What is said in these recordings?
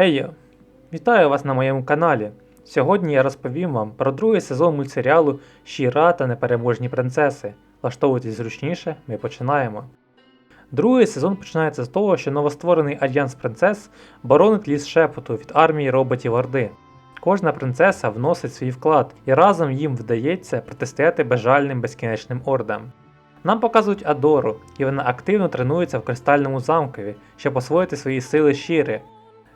Хей! Вітаю вас на моєму каналі. Сьогодні я розповім вам про другий сезон мультсеріалу Щіра та непереможні принцеси. Влаштовуйтесь зручніше, ми починаємо. Другий сезон починається з того, що новостворений альянс принцес боронить ліс шепоту від армії роботів Орди. Кожна принцеса вносить свій вклад, і разом їм вдається протистояти безжальним безкінечним ордам. Нам показують Адору, і вона активно тренується в кристальному замкові, щоб освоїти свої сили щири.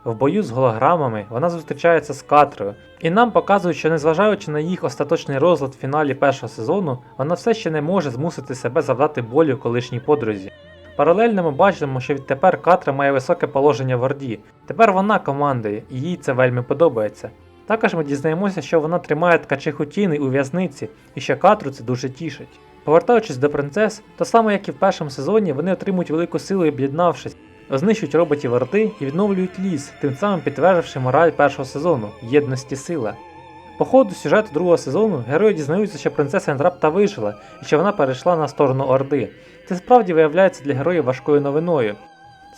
В бою з голограмами вона зустрічається з Катрою, і нам показують, що незважаючи на їх остаточний розлад в фіналі першого сезону, вона все ще не може змусити себе завдати болю колишній подрузі. Паралельно ми бачимо, що відтепер Катра має високе положення в Орді. Тепер вона командує, і їй це вельми подобається. Також ми дізнаємося, що вона тримає ткачиху тіни у в'язниці, і що Катру це дуже тішить. Повертаючись до принцес, то саме як і в першому сезоні, вони отримують велику силу, об'єднавшись, знищують роботів Орди і відновлюють ліс, тим самим підтвердивши мораль першого сезону єдності сила. По ходу сюжету другого сезону герої дізнаються, що принцеса Ентрапта вижила і що вона перейшла на сторону Орди. Це справді виявляється для героїв важкою новиною.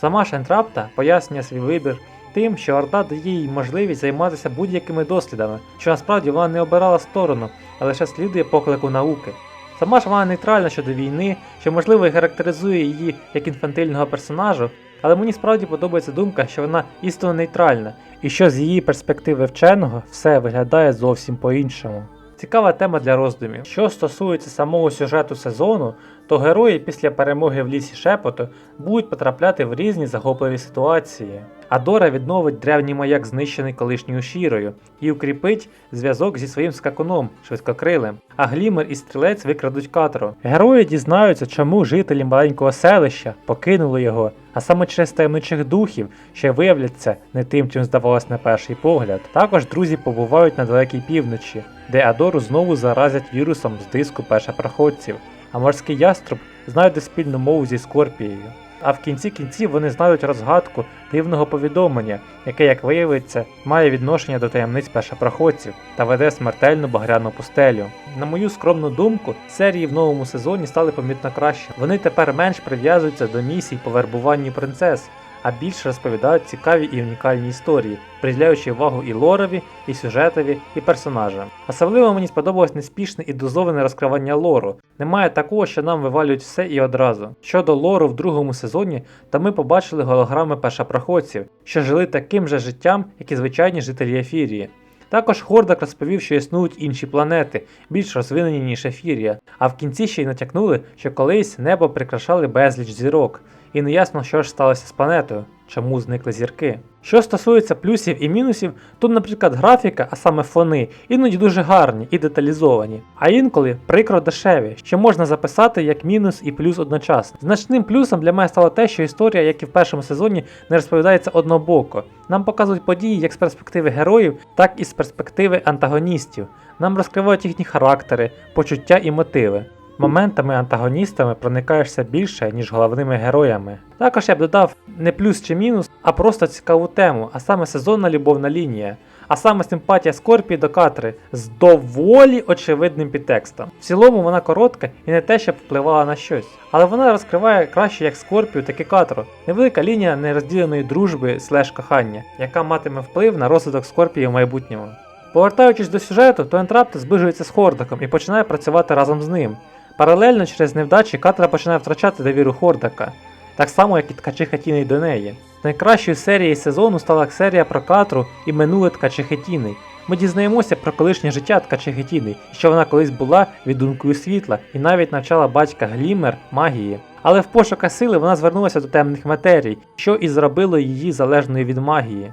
Сама ж Ентрапта пояснює свій вибір тим, що Орда дає їй можливість займатися будь-якими дослідами, що насправді вона не обирала сторону, а лише слідує поклику науки. Сама ж вона нейтральна щодо війни, що можливо і характеризує її як інфантильного персонажу, але мені справді подобається думка, що вона істинно нейтральна, і що з її перспективи вченого все виглядає зовсім по-іншому. Цікава тема для роздумів. Що стосується самого сюжету сезону, то герої після перемоги в лісі шепоту будуть потрапляти в різні захопливі ситуації. Адора відновить древній маяк, знищений колишньою шірою, і укріпить зв'язок зі своїм скакуном, швидкокрилим, а глімер і стрілець викрадуть катру. Герої дізнаються, чому жителі маленького селища покинули його, а саме через таємничих духів, що виявляться не тим, чим здавалось на перший погляд. Також друзі побувають на далекій півночі, де Адору знову заразять вірусом з диску першопроходців, а морський яструб знайде спільну мову зі Скорпією. А в кінці кінців вони знайдуть розгадку дивного повідомлення, яке, як виявиться, має відношення до таємниць першопроходців та веде смертельну багряну пустелю. На мою скромну думку, серії в новому сезоні стали помітно краще. Вони тепер менш прив'язуються до місій по вербуванню принцес, а більше розповідають цікаві і унікальні історії, приділяючи увагу і лорові, і сюжетові, і персонажам. Особливо мені сподобалось неспішне і дозоване розкривання лору. Немає такого, що нам вивалюють все і одразу. Щодо лору в другому сезоні, то ми побачили голограми першопроходців, що жили таким же життям, як і звичайні жителі Ефірії. Також Хордак розповів, що існують інші планети, більш розвинені ніж Ефірія, а в кінці ще й натякнули, що колись небо прикрашали безліч зірок, і неясно, що ж сталося з планетою, чому зникли зірки. Що стосується плюсів і мінусів, тут, наприклад, графіка, а саме фони, іноді дуже гарні і деталізовані, а інколи прикро дешеві, що можна записати як мінус і плюс одночасно. Значним плюсом для мене стало те, що історія, як і в першому сезоні, не розповідається однобоко. Нам показують події як з перспективи героїв, так і з перспективи антагоністів. Нам розкривають їхні характери, почуття і мотиви. Моментами антагоністами проникаєшся більше, ніж головними героями. Також я б додав не плюс чи мінус, а просто цікаву тему, а саме сезонна любовна лінія, а саме симпатія Скорпії до Катри з доволі очевидним підтекстом. В цілому вона коротка і не те, щоб впливала на щось, але вона розкриває краще як Скорпію, так і Катру. Невелика лінія нерозділеної дружби слеш кохання, яка матиме вплив на розвиток Скорпії в майбутньому. Повертаючись до сюжету, то Ентрапта зближується з Хордаком і починає працювати разом з ним. Паралельно через невдачі Катра починає втрачати довіру Хордака, так само як і Тіни до неї. Найкращою серією сезону стала серія про Катру і минуле ткачихи Тіни. Ми дізнаємося про колишнє життя ткачихи Тіни, що вона колись була віддункою світла і навіть навчала батька Глімер магії. Але в пошуках сили вона звернулася до темних матерій, що і зробило її залежною від магії.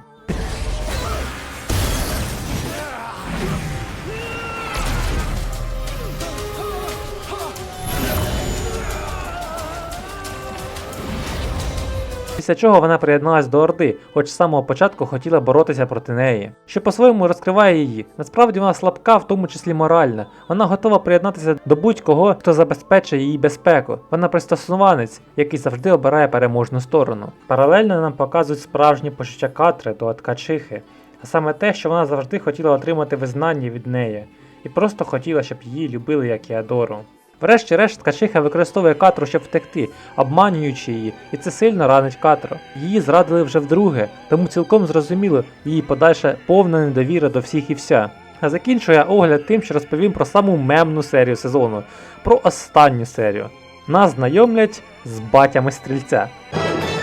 Після чого вона приєдналась до Орди, хоч з самого початку хотіла боротися проти неї. Що по-своєму розкриває її. Насправді вона слабка, в тому числі морально. Вона готова приєднатися до будь-кого, хто забезпечує її безпеку. Вона пристосуванець, який завжди обирає переможну сторону. Паралельно нам показують справжні почуття Катри до Аткачихи, а саме те, що вона завжди хотіла отримати визнання від неї, і просто хотіла, щоб її любили як і Адору. Врешті-решт ткачиха використовує Катру, щоб втекти, обманюючи її, і це сильно ранить Катру. Її зрадили вже вдруге, тому цілком зрозуміло її подальша повна недовіра до всіх і вся. А закінчую я огляд тим, що розповім про саму мемну серію сезону, про останню серію. Нас знайомлять з батями стрільця.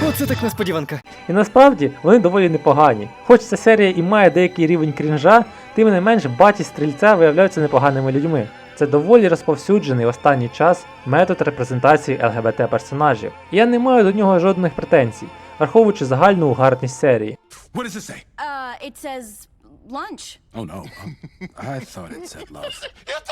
Оце так несподіванка. І насправді вони доволі непогані. Хоч ця серія і має деякий рівень крінжа, тим не менш баті стрільця виявляються непоганими людьми. Це доволі розповсюджений останній час метод репрезентації ЛГБТ персонажів. І я не маю до нього жодних претензій, враховуючи загальну угарність серії. What does it say? Uh, it says lunch. Oh no. I thought it said love.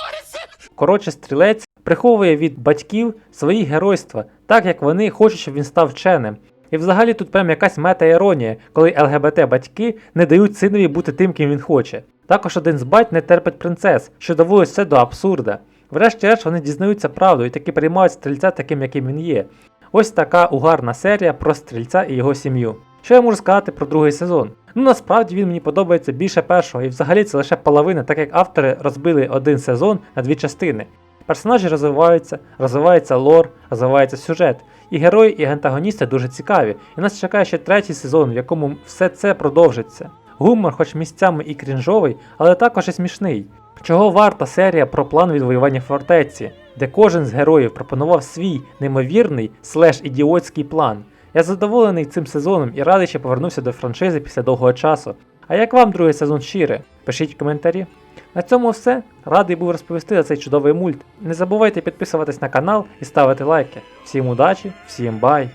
Коротше, стрілець приховує від батьків свої геройства, так як вони хочуть, щоб він став вченим. І взагалі тут прям якась мета-іронія, коли ЛГБТ батьки не дають синові бути тим, ким він хоче. Також один з бать не терпить принцес, що доводить все до абсурда. Врешті-решт вони дізнаються правду і таки приймають стрільця таким, яким він є. Ось така угарна серія про стрільця і його сім'ю. Що я можу сказати про другий сезон? Ну насправді він мені подобається більше першого, і взагалі це лише половина, так як автори розбили один сезон на дві частини. Персонажі розвиваються, розвивається лор, розвивається сюжет. І герої, і антагоністи дуже цікаві. І нас чекає ще третій сезон, в якому все це продовжиться. Гумор, хоч місцями і крінжовий, але також і смішний. Чого варта серія про план відвоювання фортеці, де кожен з героїв пропонував свій неймовірний слеш ідіотський план. Я задоволений цим сезоном і радий, що повернувся до франшизи після довгого часу. А як вам другий сезон щире? Пишіть в коментарі. На цьому все. Радий був розповісти за цей чудовий мульт. Не забувайте підписуватись на канал і ставити лайки. Всім удачі, всім бай!